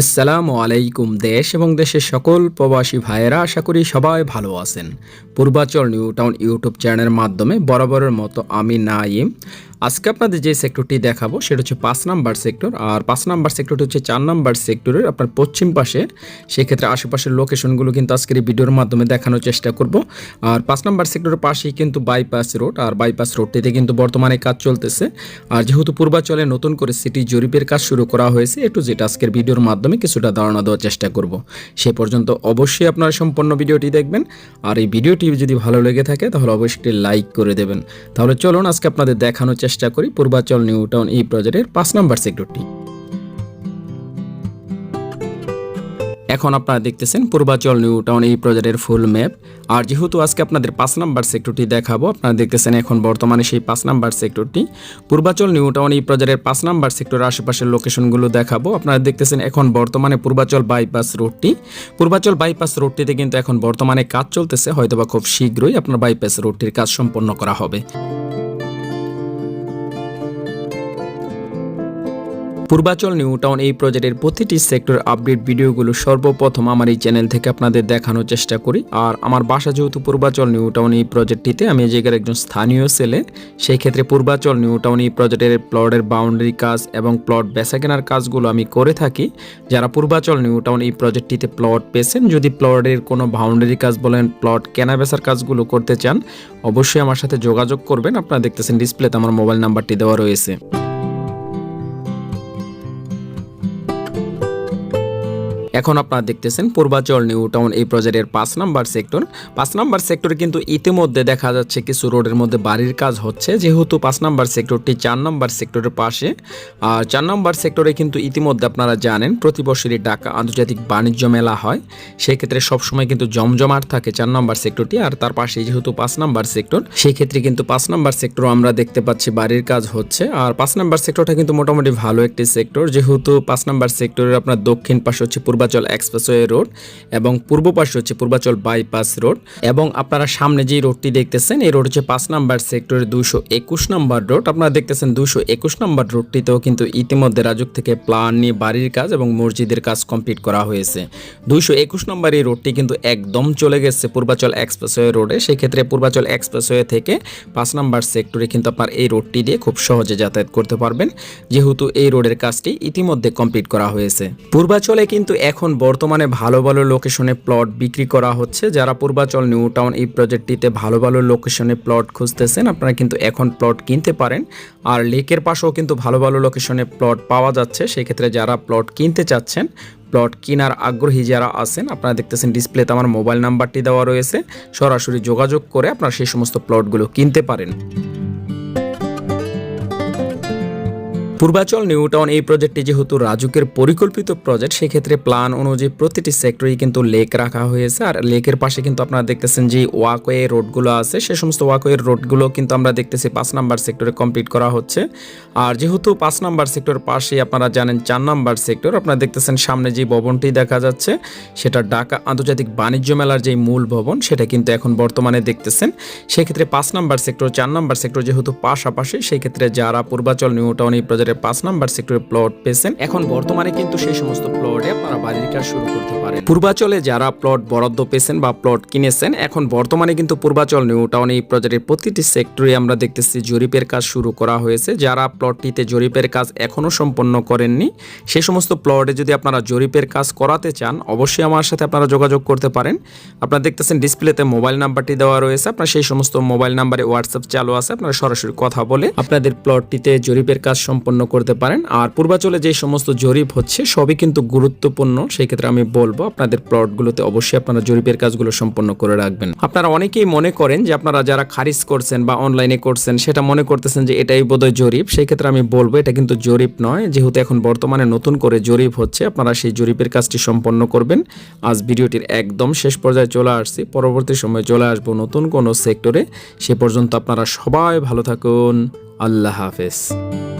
আসসালামু আলাইকুম দেশ এবং দেশের সকল প্রবাসী ভাইয়েরা, আশা করি সবাই ভালো আছেন। পূর্বাচল নিউ টাউন ইউটিউব চ্যানেলের মাধ্যমে বরাবরের মতো আমি নাইম। আজকে আপনাদের যে সেক্টরটি দেখাবো, সেটা হচ্ছে পাঁচ নাম্বার সেক্টর আর পাঁচ নাম্বার সেক্টরটি হচ্ছে চার নাম্বার সেক্টরের আপনার পশ্চিম পাশে। সেক্ষেত্রে আশেপাশের লোকেশনগুলো কিন্তু আজকের এই ভিডিওর মাধ্যমে দেখানোর চেষ্টা করব। আর পাঁচ নাম্বার সেক্টরের পাশেই কিন্তু বাইপাস রোড আর বাইপাস রোডটিতে কিন্তু বর্তমানে কাজ চলতেছে। আর যেহেতু পূর্বাচলে নতুন করে সিটি জরিপের কাজ শুরু করা হয়েছে একটু যেটা আজকের ভিডিওর মাধ্যমে কিছুটা ধারণা দেওয়ার চেষ্টা করব। সে পর্যন্ত অবশ্যই আপনারা সম্পূর্ণ ভিডিওটি দেখবেন। আর এই ভিডিওটি যদি ভালো লেগে থাকে, তাহলে অবশ্যই লাইক করে দেবেন। তাহলে চলুন আজকে আপনাদের দেখানোর চেষ্টা করি পূর্বাচল নিউ টাউন এই প্রজেক্টের পাঁচ নাম্বার সেক্টরটি এখন আপনারা দেখতেছেন পূর্বাচল নিউ টাউন এই প্রজেক্টের ফুল ম্যাপ আর যেহেতু আজকে আপনাদের পাঁচ নাম্বার সেক্টরটি দেখাবো, আপনারা দেখতেছেন এখন বর্তমানে সেই পাঁচ নাম্বার সেক্টরটি পূর্বাচল নিউ টাউন এই প্রজেক্টের পাঁচ নাম্বার সেক্টরের আশেপাশের লোকেশনগুলো দেখাবো। আপনারা দেখতেছেন এখন বর্তমানে পূর্বাচল বাইপাস রোডটি পূর্বাচল বাইপাস রোডটিতে কিন্তু এখন বর্তমানে কাজ চলতেছে, হয়তোবা খুব শীঘ্রই আপনার বাইপাস রোডটির কাজ সম্পন্ন করা হবে। পূর্বাচল নিউ টাউন এই প্রজেক্টের প্রতিটি সেক্টর আপডেট ভিডিওগুলো সর্বপ্রথম আমার এই চ্যানেল থেকে আপনাদের দেখানোর চেষ্টা করি। আর আমার বাসা যেহেতু পূর্বাচল নিউ টাউন এই প্রজেক্টটিতে, আমি এই জায়গার একজন স্থানীয় ছেলে। সেই ক্ষেত্রে পূর্বাচল নিউ টাউন এই প্রজেক্টের প্লটের বাউন্ডারি কাজ এবং প্লট বেচা কেনার কাজগুলো আমি করে থাকি। যারা পূর্বাচল নিউ টাউন এই প্রজেক্টটিতে প্লট পেয়েছেন যদি প্লটের কোনো বাউন্ডারি কাজ বলেন প্লট কেনা বেচার কাজগুলো করতে চান, অবশ্যই আমার সাথে যোগাযোগ করবেন। আপনারা দেখতেছেন ডিসপ্লেতে আমার মোবাইল নাম্বারটি দেওয়া রয়েছে। এখন আপনারা দেখতেছেন পূর্বাচল নিউ টাউন এই প্রজেক্টের পাঁচ নাম্বার সেক্টর। পাঁচ নাম্বার সেক্টরে কিন্তু ইতিমধ্যে দেখা যাচ্ছে কিছু রোডের মধ্যে বাড়ির কাজ হচ্ছে। যেহেতু পাঁচ নাম্বার সেক্টরটি চার নাম্বার সেক্টরের পাশে, আর চার নাম্বার সেক্টরে কিন্তু ইতিমধ্যে আপনারা জানেন প্রতি বছরই ঢাকা আন্তর্জাতিক বাণিজ্য মেলা হয়। সেক্ষেত্রে সবসময় কিন্তু জমজমাট থাকে চার নাম্বার সেক্টরটি, আর তার পাশে যেহেতু পাঁচ নাম্বার সেক্টর সেই ক্ষেত্রে কিন্তু পাঁচ নাম্বার সেক্টর আমরা দেখতে পাচ্ছি বাড়ির কাজ হচ্ছে। আর পাঁচ নাম্বার সেক্টরটা কিন্তু মোটামুটি ভালো একটি সেক্টর। যেহেতু পাঁচ নাম্বার সেক্টরের আপনার দক্ষিণ পাশে হচ্ছে পূর্বাচল এক্সপ্রেসওয়ে রোড এবং পূর্ব পাশে হচ্ছে পূর্বাচল বাইপাস রোড এবং আপনারা সামনে যে রোডটি দেখতেছেন, এই রোড হচ্ছে পাঁচ নাম্বার সেক্টরের দুইশো একুশ নম্বর রোড। আপনারা দেখতেছেন দুইশো একুশ নম্বর রোডটিতেও কিন্তু ইতিমধ্যে রাজুক থেকে প্লান নিয়ে বাড়ির কাজ এবং মসজিদের কাজ কমপ্লিট করা হয়েছে। দুইশো একুশ নম্বর এই রোডটি কিন্তু একদম চলে গেছে পূর্বাচল এক্সপ্রেসওয়ে রোডে। সেক্ষেত্রে পূর্বাচল এক্সপ্রেসওয়ে থেকে পাঁচ নাম্বার সেক্টরে কিন্তু আপনার এই রোডটি দিয়ে খুব সহজে যাতায়াত করতে পারবেন। যেহেতু এই রোডের কাজটি ইতিমধ্যে কমপ্লিট করা হয়েছে। পূর্বাচলে কিন্তু এখন বর্তমানে ভালো ভালো লোকেশনে প্লট বিক্রি করা হচ্ছে। যারা পূর্বাচল নিউ টাউন এই প্রজেক্টটিতে ভালো ভালো লোকেশনে প্লট খুঁজতেছেন, আপনারা কিন্তু এখন প্লট কিনতে পারেন। আর লেকের পাশেও কিন্তু ভালো ভালো লোকেশনে প্লট পাওয়া যাচ্ছে। সেক্ষেত্রে যারা প্লট কিনতে চাচ্ছেন প্লট কেনার আগ্রহী যারা আছেন, আপনারা দেখতেছেন ডিসপ্লেতে আমার মোবাইল নাম্বারটি দেওয়া রয়েছে। সরাসরি যোগাযোগ করে আপনারা সেই সমস্ত প্লটগুলো কিনতে পারেন। পূর্বাচল নিউ টাউন এই প্রজেক্টটি যেহেতু রাজুকের পরিকল্পিত প্রজেক্ট, সেক্ষেত্রে প্ল্যান অনুযায়ী প্রতিটি সেক্টরেই কিন্তু লেক রাখা হয়েছে। আর লেকের পাশে কিন্তু আপনারা দেখতেছেন যে ওয়াকওয়ে রোডগুলো আছে, সে সমস্ত ওয়াকওয়ে রোডগুলো কিন্তু আমরা দেখতেছি পাঁচ নাম্বার সেক্টরে কমপ্লিট করা হচ্ছে। আর যেহেতু পাঁচ নাম্বার সেক্টর পাশে আপনারা জানেন চার নাম্বার সেক্টর, আপনারা দেখতেছেন সামনে যে ভবনটি দেখা যাচ্ছে, সেটা ঢাকা আন্তর্জাতিক বাণিজ্য মেলার যে মূল ভবন, সেটা কিন্তু এখন বর্তমানে দেখতেছেন। সেক্ষেত্রে পাঁচ নাম্বার সেক্টর, চার নাম্বার সেক্টর যেহেতু পাশাপাশি সেই ক্ষেত্রে যারা পূর্বাচল নিউ টাউন এই প্রজেক্টের পাঁচ নাম্বার সেক্টরে প্লট পেয়েছেন। এখন বর্তমানে কিন্তু সেই সমস্ত প্লটে আপনারা বাড়ির কাজ শুরু করতে পারেন। পূর্বাচলে যারা প্লট বরাদ্দ পেয়েছেন বা প্লট কিনেছেন, এখন বর্তমানে কিন্তু পূর্বাচল নিউ টাউন এই প্রজেক্টের প্রতিটি সেক্টরে আমরা দেখতেছি জরিপের কাজ শুরু করা হয়েছে। যারা প্লটটিতে জরিপের কাজ এখনও সম্পন্ন করেননি, সে সমস্ত প্লটে যদি আপনারা জরিপের কাজ করাতে চান, অবশ্যই আমার সাথে আপনারা যোগাযোগ করতে পারেন। আপনারা দেখতেছেন ডিসপ্লেতে মোবাইল নাম্বারটি দেওয়া রয়েছে। আপনার সেই সমস্ত মোবাইল নাম্বারে হোয়াটসঅ্যাপ চালু আছে, আপনারা সরাসরি কথা বলে আপনাদের প্লটটিতে জরিপের কাজ সম্পন্ন করতে পারেন। আর পূর্বাচলে যে সমস্ত জরিপ হচ্ছে, সবই কিন্তু গুরুত্বপূর্ণ। সেই ক্ষেত্রে আমি বলব, আপনাদের প্লটগুলোতে অবশ্যই আপনারা জরিপের কাজগুলো সম্পন্ন করে রাখবেন। আপনারা অনেকেই মনে করেন যে, আপনারা যারা খারিজ করছেন বা অনলাইনে করছেন, সেটা মনে করতেছেন যে, এটাই বোধহয় জরিপ। সেই ক্ষেত্রে আমি বলব, এটা কিন্তু জরিপ নয়। যেহেতু এখন বর্তমানে নতুন করে জরিপ হচ্ছে, আপনারা সেই জরিপের কাজটি সম্পন্ন করবেন। আজ ভিডিওটির একদম শেষ পর্যায়ে চলে আসছি। পরবর্তী সময়ে চলে আসব নতুন কোনো সেক্টরে। সে পর্যন্ত আপনারা সবাই ভালো থাকুন। আল্লাহ হাফেজ।